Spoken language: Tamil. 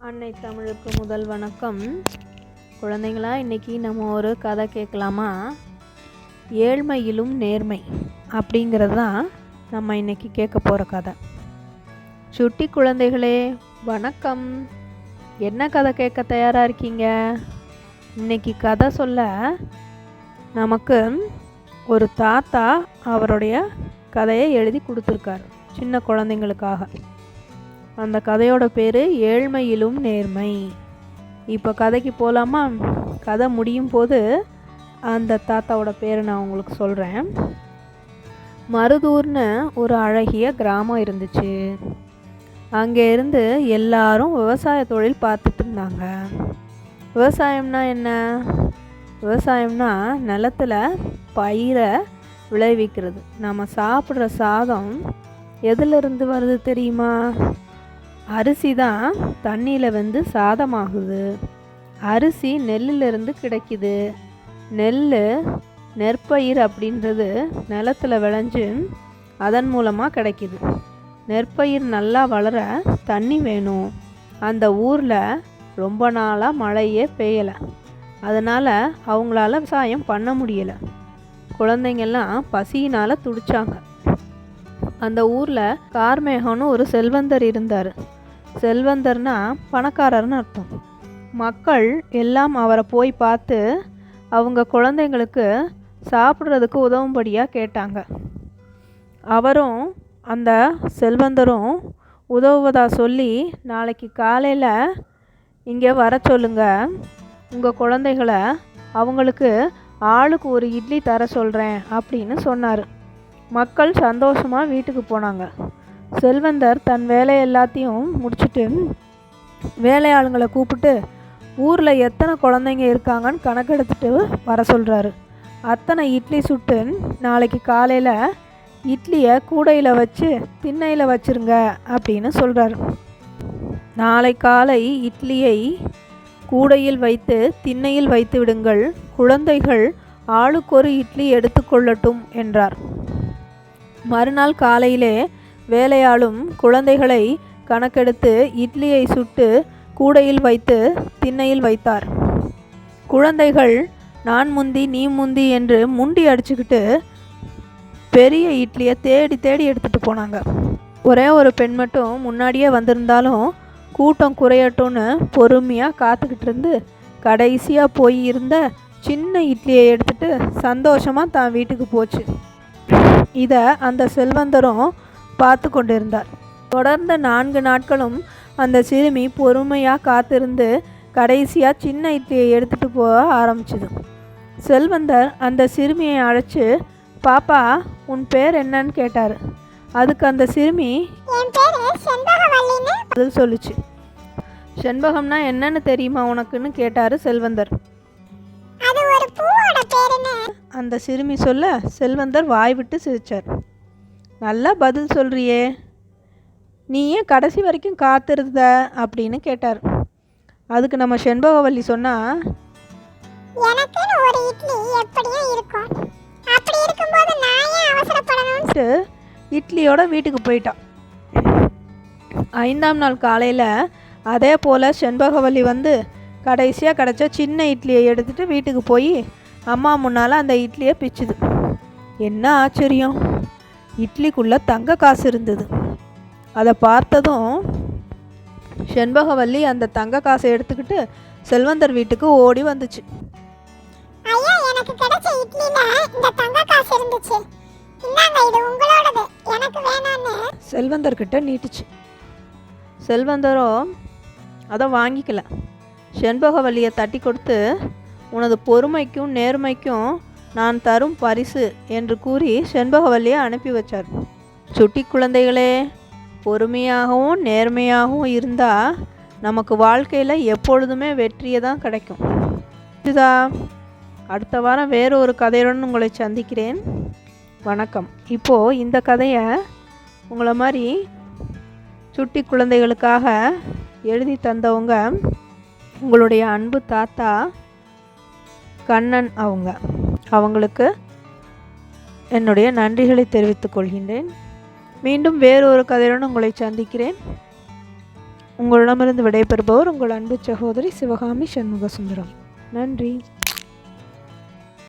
அன்னை தமிழுக்கு முதல் வணக்கம். குழந்தைங்களா இன்னைக்கு நம்ம ஒரு கதை கேட்கலாமா? ஏழ்மையிலும் நேர்மை அப்படிங்கிறது தான் நம்ம இன்றைக்கி கேட்க போகிற கதை. சுட்டி குழந்தைகளே வணக்கம். என்ன கதை கேட்க தயாராக இருக்கீங்க? இன்னைக்கு கதை சொல்ல நமக்கு ஒரு தாத்தா அவருடைய கதையை எழுதி கொடுத்துருக்காரு சின்ன குழந்தைங்களுக்காக. அந்த கதையோட பேர் ஏழ்மையிலும் நேர்மை. இப்போ கதைக்கு போகலாமா கதை முடியும் போது அந்த தாத்தாவோட பேரை நான் உங்களுக்கு சொல்கிறேன் மருதூர்னு ஒரு அழகிய கிராமம் இருந்துச்சு. அங்கே இருந்து எல்லாரும் விவசாய தொழில் பார்த்துட்டு இருந்தாங்க. விவசாயம்னா என்ன? விவசாயம்னா நிலத்துல பயிரை விளைவிக்கிறது. நம்ம சாப்பிட்ற சாதம் எதிலிருந்து வருது தெரியுமா? அரிசி தான் தண்ணியில் வந்து சாதமாகுது. அரிசி நெல்லிலிருந்து கிடைக்குது. நெல் நெற்பயிர் அப்படின்றது நிலத்துல விளைஞ்சு அதன் மூலமாக கிடைக்குது. நெற்பயிர் நல்லா வளர தண்ணி வேணும். அந்த ஊரில் ரொம்ப நாளாக மழையே பெய்யலை. அதனால் அவங்களால விவசாயம் பண்ண முடியலை. குழந்தைங்கெல்லாம் பசியினால் துடிச்சாங்க. அந்த ஊரில் கார்மேகன்னு ஒரு செல்வந்தர் இருந்தார். செல்வந்தர்னா பணக்காரர்னு அர்த்தம். மக்கள் எல்லாம் அவரை போய் பார்த்து அவங்க குழந்தைங்களுக்கு சாப்பிட்றதுக்கு உதவும்படியாக கேட்டாங்க. அவரும் அந்த செல்வந்தரும் உதவுவதா சொல்லி நாளைக்கு காலையில் இங்கே வர சொல்லுங்க. உங்கள் குழந்தைகளை அவங்களுக்கு ஆளுக்கு ஒரு இட்லி தர சொல்கிறேன் அப்படின்னு சொன்னார். மக்கள் சந்தோஷமாக வீட்டுக்கு போனாங்க. செல்வந்தர் தன் வேலை எல்லாத்தையும் முடிச்சுட்டு வேலையாளுங்களை கூப்பிட்டு ஊரில் எத்தனை குழந்தைங்க இருக்காங்கன்னு கணக்கெடுத்துட்டு வர சொல்கிறாரு அத்தனை இட்லி சுட்டு நாளைக்கு காலையில் இட்லியை கூடையில் வச்சு திண்ணையில் வச்சிருங்க அப்படின்னு சொல்கிறாரு நாளை காலை இட்லியை கூடையில் வைத்து திண்ணையில் வைத்து விடுங்கள். குழந்தைகள் ஆளுக்கொரு இட்லி எடுத்துக்கொள்ளட்டும் என்றார். மறுநாள் காலையிலே வேலையாளும் குழந்தைகளை கணக்கெடுத்து இட்லியை சுட்டு கூடையில் வைத்து திண்ணையில் வைத்தார். குழந்தைகள் நான் முந்தி நீ முந்தி என்று முண்டி அடிச்சுக்கிட்டு பெரிய இட்லியை தேடி தேடி எடுத்துகிட்டு போனாங்க. ஒரே ஒரு பெண் மட்டும் முன்னாடியே வந்திருந்தாலும் கூட்டம் குறையட்டும்னு பொறுமையாக காத்துக்கிட்டு இருந்து கடைசியாக போய் இருந்த சின்ன இட்லியை எடுத்துட்டு சந்தோஷமாக தான் வீட்டுக்கு போச்சு. இதை அந்த செல்வந்தரும் பார்த்து கொண்டிருந்தார். தொடர்ந்த நான்கு நாட்களும் அந்த சிறுமி பொறுமையாக காத்திருந்து கடைசியாக சின்ன இட்லியை எடுத்துகிட்டு போக ஆரம்பிச்சுது. செல்வந்தர் அந்த சிறுமியை அழைச்சி பாப்பா உன் பேர் என்னன்னு கேட்டார். அதுக்கு அந்த சிறுமி பதில் சொல்லுச்சு. செண்பகம்னா என்னன்னு தெரியுமா உனக்குன்னு? கேட்டார் செல்வந்தர். அந்த சிறுமி சொல்ல செல்வந்தர் வாய் விட்டு சிரிச்சார். நல்லா பதில் சொல்றியே. நீ ஏன் கடைசி வரைக்கும் காத்திருந்த அப்படின்னு கேட்டார். அதுக்கு நம்ம செண்பகவல்லி சொன்னா எனக்குன்னு ஒரு இட்லி எப்படியும் இருக்கும். அப்படி இருக்கும்போது நான் ஏன் இட்லியோட வீட்டுக்கு போயிட்டான். ஐந்தாம் நாள் காலையில் அதே போல் செண்பகவல்லி வந்து கடைசியாக கிடச்ச சின்ன இட்லியை எடுத்துட்டு வீட்டுக்கு போய் அம்மா முன்னால் அந்த இட்லியை பிச்சுது. என்ன ஆச்சரியம்? இட்லிக்குள்ளே தங்க காசு இருந்தது. அதை பார்த்ததும் செண்பகவல்லி அந்த தங்க காசை எடுத்துக்கிட்டு செல்வந்தர் வீட்டுக்கு ஓடி வந்துச்சு. ஐயா எனக்கு கிடைச்ச இட்லில இந்த தங்க காசு இருந்துச்சு. இந்தாங்க இது உங்களோடது. எனக்கு வேணான்னு. செல்வந்தர்கிட்ட நீட்டுச்சு. செல்வந்தரோ அதை வாங்கிக்கல. செண்பகவல்லியை தட்டி கொடுத்து உனது பொறுமைக்கும் நேர்மைக்கும் நான் தரும் பரிசு என்று கூறி செண்பகவல்லியை அனுப்பி வச்சார். சுட்டி குழந்தைகளே பொறுமையாகவும் நேர்மையாகவும் இருந்தால் நமக்கு வாழ்க்கையில் எப்பொழுதுமே வெற்றியை தான் கிடைக்கும். இதுதா அடுத்த வாரம் வேறு ஒரு கதையுடன் உங்களை சந்திக்கிறேன். வணக்கம். இப்போது இந்த கதையை உங்களை மாதிரி சுட்டி குழந்தைகளுக்காக எழுதி தந்தவங்க உங்களுடைய அன்பு தாத்தா கண்ணன் அவங்க. அவங்களுக்கு என்னுடைய நன்றிகளை தெரிவித்துக் கொள்கின்றேன். மீண்டும் வேறொரு கதையுடன் உங்களை சந்திக்கிறேன். உங்களிடமிருந்து விடைபெறுபவர் உங்கள் அன்பு சகோதரி சிவகாமி சண்முக சுந்தரம் நன்றி.